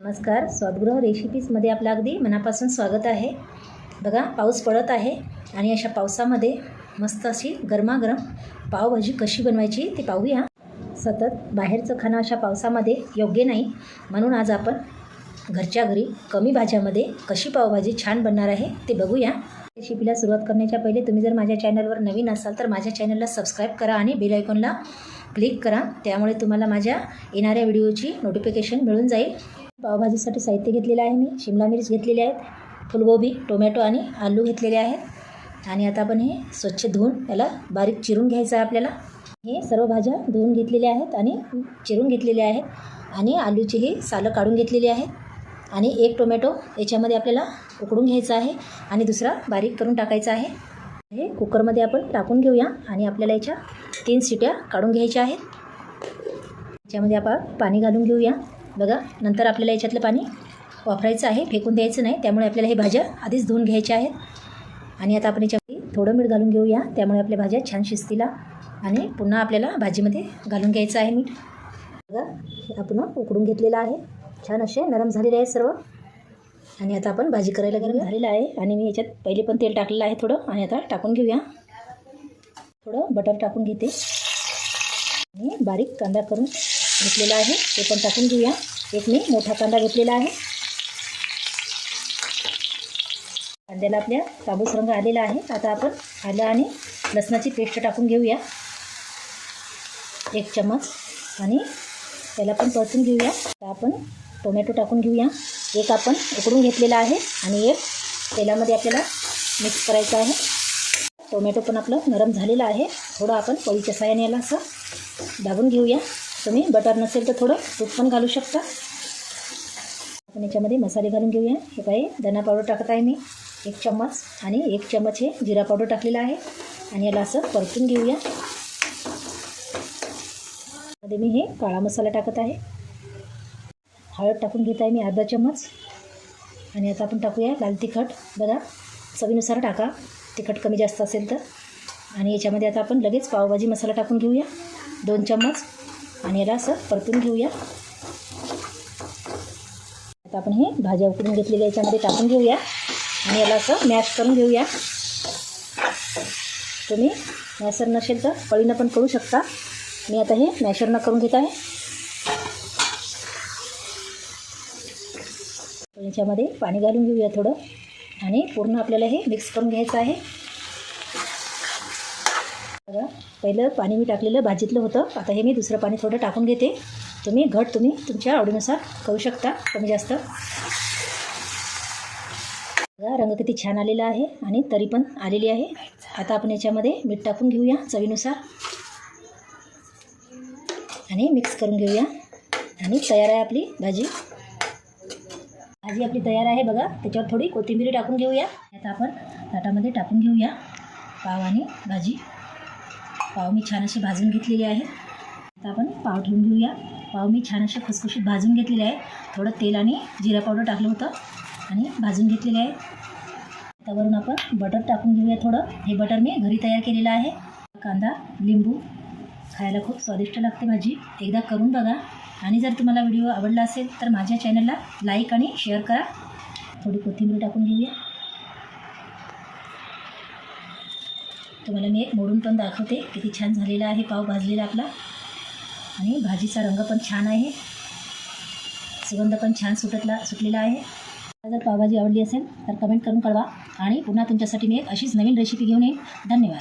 नमस्कार. स्वादगृह रेसिपीजमध्ये आपलं अगदी मनापासून स्वागत आहे. बघा पाऊस पडत आहे आणि अशा पावसामध्ये मस्त अशी गरमागरम पावभाजी कशी बनवायची ते पाहूया. सतत बाहेरचं खाणं अशा पावसामध्ये योग्य नाही. म्हणून आज आपण घरच्या घरी कमी भाज्यामध्ये कशी पावभाजी छान बनणार आहे ते बघूया. रेसिपीला सुरुवात करण्याच्या पहिले तुम्ही जर माझ्या चॅनलवर नवीन असाल तर माझ्या चॅनलला सबस्क्राईब करा आणि बेल आयकॉनला क्लिक करा. त्यामुळे तुम्हाला माझ्या येणाऱ्या व्हिडिओची नोटिफिकेशन मिळून जाईल. पावभाजीसाठी साहित्य घेतलेलं आहे मी शिमला मिरच घेतलेली आहेत फुलगोबी टोमॅटो आणि आलू घेतलेले आहेत. आणि आता आपण हे स्वच्छ धुवून याला बारीक चिरून घ्यायचं आहे आपल्याला. हे सर्व भाज्या धुवून घेतलेल्या आहेत आणि चिरून घेतलेल्या आहेत. आणि आलूची ही सालं काढून घेतलेली आहेत. आणि एक टोमॅटो याच्यामध्ये आपल्याला उकडून घ्यायचा आहे आणि दुसरा बारीक करून टाकायचा आहे. हे कुकरमध्ये आपण टाकून घेऊया आणि आपल्याला याच्या तीन शिट्या काढून घ्यायच्या आहेत. याच्यामध्ये आपण पाणी घालून घेऊया. बघा नंतर आपल्याला याच्यातलं पाणी वापरायचं आहे. फेकून द्यायचं नाही. त्यामुळे आपल्याला हे भाज्या आधीच धुवून घ्यायच्या आहेत. आणि आता आपण याच्यामध्ये थोडं मीठ घालून घेऊया. त्यामुळे आपल्या भाज्या छान शिजतील आणि पुन्हा आपल्याला भाजीमध्ये घालून घ्यायचं आहे मीठ. बघा हे आपण उकडून घेतलेलं आहे. छान असे नरम झालेले आहे सर्व. आणि आता आपण भाजी करायला गरम झालेलं आहे. आणि मी याच्यात पहिले पण तेल टाकलेलं आहे थोडं. आणि आता टाकून घेऊया. थोडं बटर टाकून घेते. आणि बारीक कांदा करून घेतलेला आहे. ते पण टाकून घेऊया. एक मी मोठा कांदा घेतलेला आहे. कांद्याला आपल्या काबूस रंग आलेला आहे. आता आपण आलं आणि लसणाची पेस्ट टाकून घेऊया. एक चम्मच. आणि त्याला पण परतून घेऊया. आपण टोमॅटो टाकून घेऊया. एक आपण उकडून घेतलेला आहे. आणि एक तेलामध्ये आपल्याला मिक्स करायचं आहे. टोमॅटो पण आपलं नरम झालेलं आहे. थोडं आपण पोळीच्या साह्याने याला असं दाबून घेऊया. तुम्ही बटर नसेल तर थोडं तूप पण घालू शकता. आपण याच्यामध्ये मसाले घालून घेऊया. हे काही धना पावडर टाकत आहे मी. एक चम्मच आणि एक चम्मच हे जिरा पावडर टाकलेला आहे. आणि याला असं परतून घेऊया. मध्ये मी हे काळा मसाला टाकत आहे. हळद टाकून घेत आहे मी अर्धा चम्मच. आणि आता आपण टाकूया लाल तिखट. बघा चवीनुसार टाका. तिखट कमी जास्त असेल तर. आणि याच्यामध्ये आता आपण लगेच पावभाजी मसाला टाकून घेऊया. दोन चम्मच. आणि याला असं परतून घेऊया. आता आपण हे भाज्या उकडून घेतलेल्या याच्यामध्ये टाकून घेऊया. आणि याला असं मॅश करून घेऊया. तुम्ही मॅशर नसेल तर पळीनं पण करू शकता. मी आता हे मॅशरनं करून घेत आहे. याच्यामध्ये पाणी घालून घेऊया थोडं. आणि पूर्ण आपल्याला हे मिक्स करून घ्यायचं आहे. बघा पहिलं पाणी मी टाकलेलं भाजीतलं होतं. आता हे मी दुसरं पाणी थोडं टाकून घेते. तुम्ही घट तुम्ही तुमच्या आवडीनुसार करू शकता कमी जास्त. बघा रंग किती छान आलेला आहे आणि तरी पण आलेली आहे. आता आपण याच्यामध्ये मीठ टाकून घेऊया चवीनुसार. आणि मिक्स करून घेऊया. आणि तयार आहे आपली भाजी. भाजी आपली तयार आहे बघा. त्याच्यावर थोडी कोथिंबीर टाकून घेऊया. आता आपण ताटामध्ये टाकून घेऊया पाव आणि भाजी. पाव मी छान असे भाजून घेतलेले आहे. आता आपण पाव ठेवून घेऊया. पाव मी छान असे खुसखुशीत भाजून घेतलेले आहे. थोडं तेल आणि जिरा पावडर टाकलं होतं आणि भाजून घेतलेले आहे. त्यावरून आपण बटर टाकून घेऊया थोडं. हे बटर मी घरी तयार केलेलं आहे. कांदा लिंबू खायला खूप स्वादिष्ट लागते भाजी. एकदा करून बघा. आणि जर तुम्हाला व्हिडिओ आवडला असेल तर माझ्या चॅनलला लाईक आणि शेअर करा. थोडी कोथिंबीर टाकून घेऊया. तुम्हाला मी एक मोडून पण दाखवते. किती छान झालेला आहे पाव भाजलेला आपला. आणि भाजीचा रंग पण छान आहे. सुगंध पण छान सुटतला सुटलेला आहे. जर पावभाजी आवडली असेल तर कमेंट करून कळवा. आणि पुन्हा तुमच्यासाठी मी एक अशीच नवीन रेसिपी घेऊन येईन. धन्यवाद.